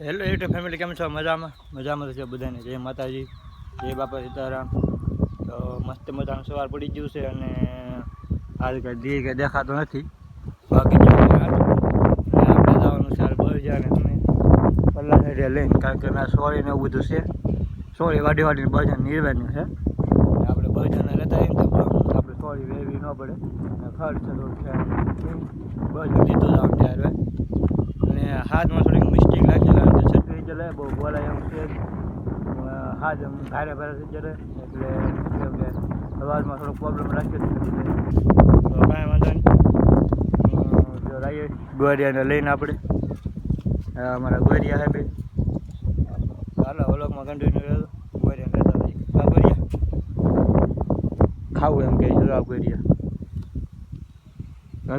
Hello YouTube family કેમ છો? મજામાં? મજામાં છે બધાને. જય માતાજી, જય બાપા સીતારામ. તો મસ્ત મજાનું સવાર પડી ગયું છે અને આજ કંઈ દી કંઈ દેખાતો નથી. બાકી હાલ. તમે આપણે જવાનું હાલ અમે પલ્લા સાઈડે લઈને, કારણ કે ના સોળી ને એવું બધું છે. સોળી વાડી વાડીને બજાર નીરવાનું છે. આપણે આપણે બજારને લેતા આવીને તો આપણે સોળી વેવી ન પડે. ખર્ચ થોડું બજાર લીધું જવાનું ત્યારે. અને હાથમાં થોડીક મિસ્ટેક લાગી કારણ કે છત્રી ચલે બહુ બોલાય એમ છે. હાથ એમ ભારે ભારે થઈ ચડે એટલે અવાજમાં થોડો પ્રોબ્લેમ રાખ્યો તો કાંઈ વાંધો નહીં. જો રાઈએ ગોરિયાને લઈને આપણે. અમારા ગોરિયા હે બે હાલો વલોકમાં કન્ટિન્યુ રહેજો ગોરિયાને લેતા આ ગોરિયા. ખાવું એમ કહે આ ગોરિયા.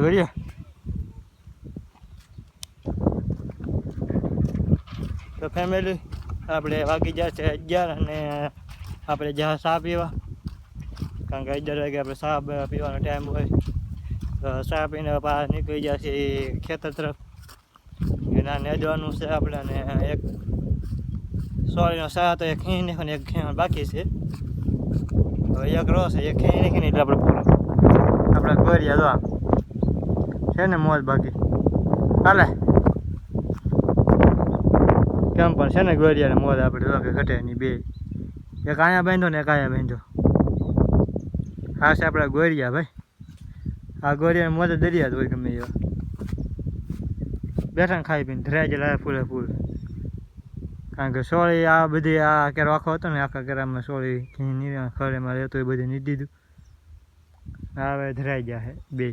ગોરિયા. તો ફેમિલી આપણે વાગી છે અગિયાર અને આપણે જ્યાં ચા પીવા. કારણ કે અગિયાર વાગે આપણે ચા પીવાનો ટાઈમ હોય. તો ચા પીને પાછા નીકળી છે ખેતર તરફ. એના નેજવાનું છે આપણે અને એક સોરીનો સા તો એક ખીણ નાખવાનો એક ખીણ બાકી છે. હવે એક રો છે, એક ખીણ નાખીને એટલે આપણે પૂરો. આપણે ગોરિયા આમ. છે ને મોજ બાકી. હાલે. કેમ પણ છે ને ગોરિયાને મોદ આપણે જો કે ઘટે ની બે. એક આયા બાંધો ને એક આયા બાંધો. હા છે આપણા ગોરિયા ભાઈ. આ ગોરિયા મોદ દરિયા જ હોય ગમે એવા. બેઠા ખાઈ પીને ધરાઈ ગયેલા ફૂલે ફૂલ. કારણ કે સોળી આ બધી આ કેરો આખો હતો ને આખા કેરામાં સોળી ખળેમાં રહેતો એ બધું નીધી દીધું. હવે ધરાઈ ગયા છે બે.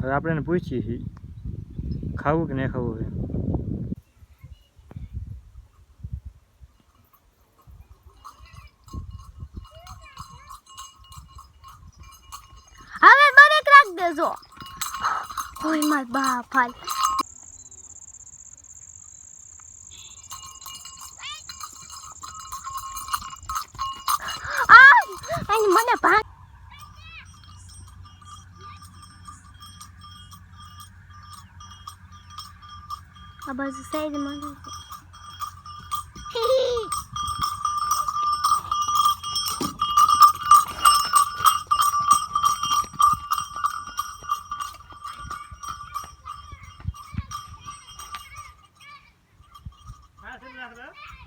હવે આપણે પૂછીએ છીએ, ખાવું કે નહીં ખાવું એમ. હવે બરેક રાખ દેજો. ઓય માર બાપ હાલ આય આય મને ભાગ આ બાજુ સાઈડમાં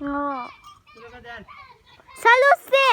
હા ચાલુ જ છે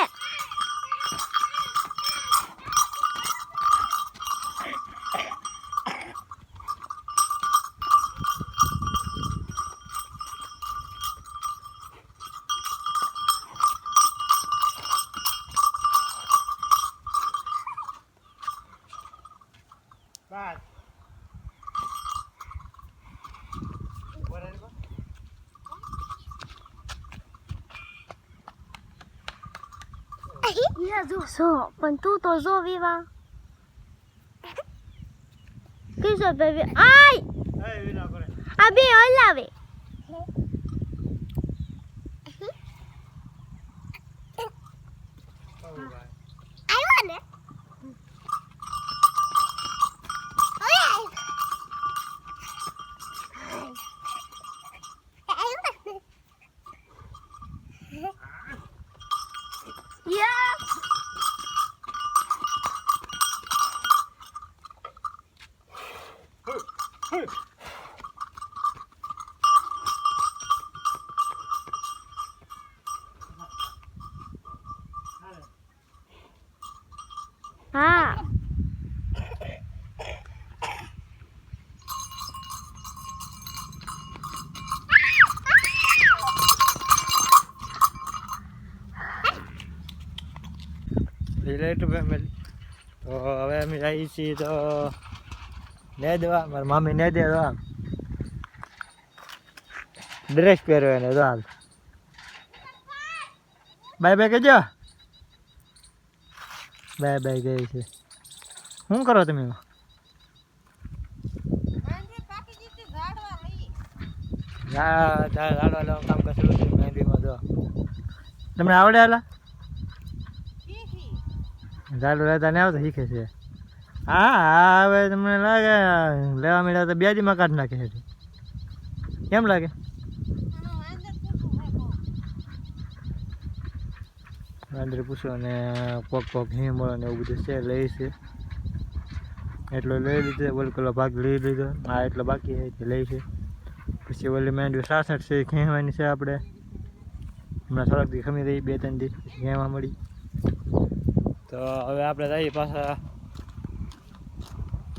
સો પણ તું તો જો વિવા કિશો બેબી આય આ બે હલાવે આવ્યો ને Yeah. રિલેટિવ ફેમિલી તો હવે અમે જઈએ છીએ તો ને દેવા મારી મામી ને દે આમ ડ્રેસ પહેર્યો એને તો હાલ. બાય બાય કહેજો. બાય બાય કહે છે. શું કરો તમે? લાડવા કામ કરેલું છે મહેંદીમાં જો તમને આવડે હાલા? ઝાડુ રહેતા ને આવતા શીખે છે. હા હવે તમને લાગે, લેવા મળ્યા તો બે દીમાં કાઢ નાખે છે. કેમ લાગે? વાંદરે પૂછો અને કોક કોક હિમળ ને એવું બધું છે લઈ છે. એટલો લઈ લીધો ઓલકલો ભાગ લઈ લીધો. આ એટલો બાકી છે તે લઈ છે. પછી ઓલી માંડવી સાસઠ છે એ ખેંચવાની છે આપણે. હમણાં થોડાક દી ખમી રહી, બે ત્રણ દી, પછી મળી. તો હવે આપણે જઈએ પાછા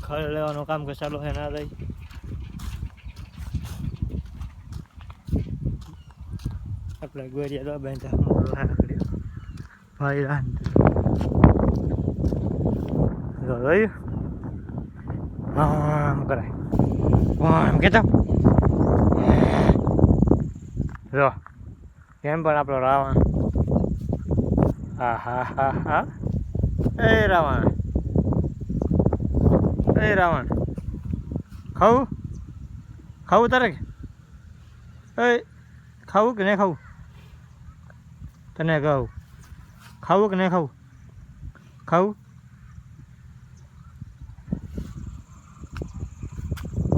ખડ લેવાનું કામ કે ચાલુ છે ના જાય આપણે ગોરિયા દવા બાંધતા ભાઈ જોયું? આમ કરાય. આમ કેતો. જો કેમ પણ આપણો રાવણ. હા હા હા હા. એ રાવણ. એ રાવણ. ખાવું? ખાવું તારે એ, ખાવું કે નહીં ખાવું? તને કહું ખાવું કે નહીં ખાવું? ખાવું?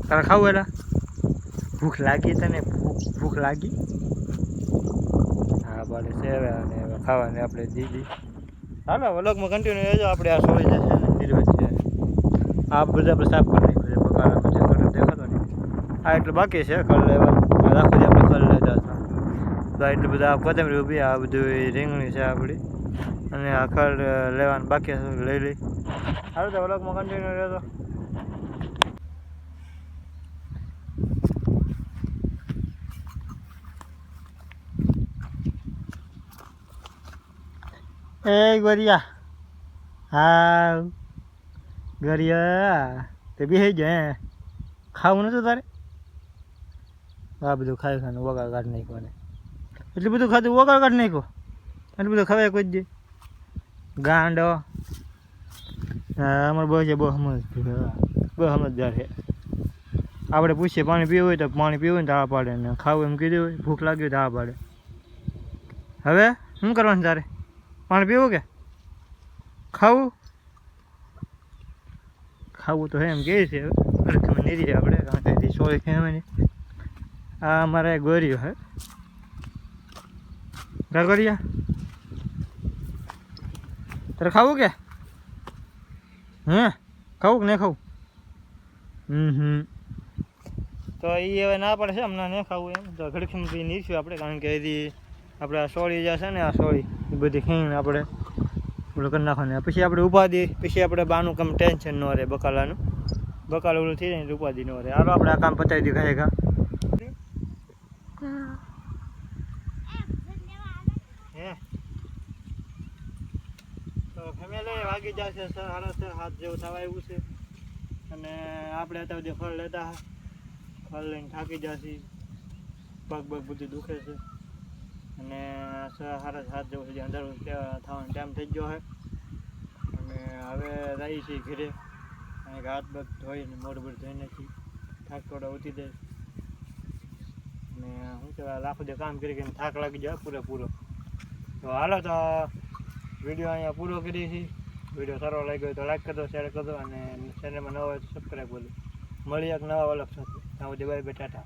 તારે ખાવું એલા? ભૂખ લાગી તને? ભૂખ લાગી? હા બોલે છે અને ખાવાની આપણે દીદી. હાલો વ્લોગમાં કન્ટિન્યુ રહેજો, આપણે આ સોળી જાય ને નિર્વેદ છે. આ બધા આપણે સાફ કરી નાખ્યું છે બકાલામાં જે કલર દેખાતો નહીં. આ એટલું બાકી છે કલર લેવાનું રાખો આપણે કલર લેતા હતા તો એટલું બધા કોથમરી ઊભી આ બધું રીંગણી છે આપણી. અને આ ખડ લેવાનું બાકી લઈ લઈ. હાલો, તો વ્લોગમાં કન્ટિન્યુ રહેજો. એ ગોરિયા હા ગોરિયા તે બેસી જાય ખાવું નતું તારે આ બધું ખાઈ ખાને વગાડ કાઢી નાખ્યો ને એટલું બધું ખાધું વગાડ કાઢી નાખ્યો એટલું બધું ખવાય કોઈ દે ગાંડો હા અમારે બહુ છે બહુ સમજ બહુ સમજદાર છે આપણે પૂછીએ પાણી પીવું હોય તો પાણી પીવું હોય ને તો આ પાડે ને ખાવું એમ કીધું હોય ભૂખ લાગી હોય તો આ પાડે હવે શું કરવાનું તારે પાણી પીવું કે? ખાવું? ખાવું તો એમ કે છે. તમે નહીં આપણે. કારણ કે સોળી ખેવાની આ અમારે ગોરીઓ હે. ગરગરિયા તારે ખાવું કે? હે? ખાવું કે નહીં ખાવું? હમ હમ. તો એ હવે ના પડે છે, હમણાં નહીં ખાવું એમ. તો ઘડખીમાં નીરશું આપણે, કારણ કે એથી આપણે આ સોળી જે છે ને, આ સોળી બધી ખીણ આપણે ઓલું કરી નાખવાનું. પછી આપણે ઉપાધિ પછી આપણે બાનું કામ ટેન્શન ન રહે બકાલાનું. બકાલ ઓલું થઈ જાય ને ઉપાધિ ન રહે. હાલો આપણે આ કામ પતાવી ખા હે? તો ફેમિલી વાગી જશે સર. સાડા સર, હાથ જેવું થવા એવું છે. અને આપણે અત્યારે બધી ફળ લેતા ફળ લઈને થાકી જશે. પગ પગ બધું દુખે છે. અને સારા સાત જેવું સુધી અંદર થવાનો ટાઈમ થઈ ગયો છે. અને હવે રહી છીએ ઘરે. અને હાથ પગ ધોઈને, મોઢું બધું ધોઈ નથી થાક થોડો ઉતી દે. અને શું કહેવાય લાખો દે કામ કરી કરીને થાક લાગી જાય પૂરેપૂરો તો હાલો તો વીડિયો અહીંયા પૂરો કરીએ છીએ. વીડિયો સારો લાગ્યો હોય તો લાઈક કરજો શેર કરજો અને ચેનલમાં નવા હોય તો સબસ્ક્રાઈબ કરજો. મળી એક નવા અલગ સાથે. ત્યાં સુધી બાય ટાટા.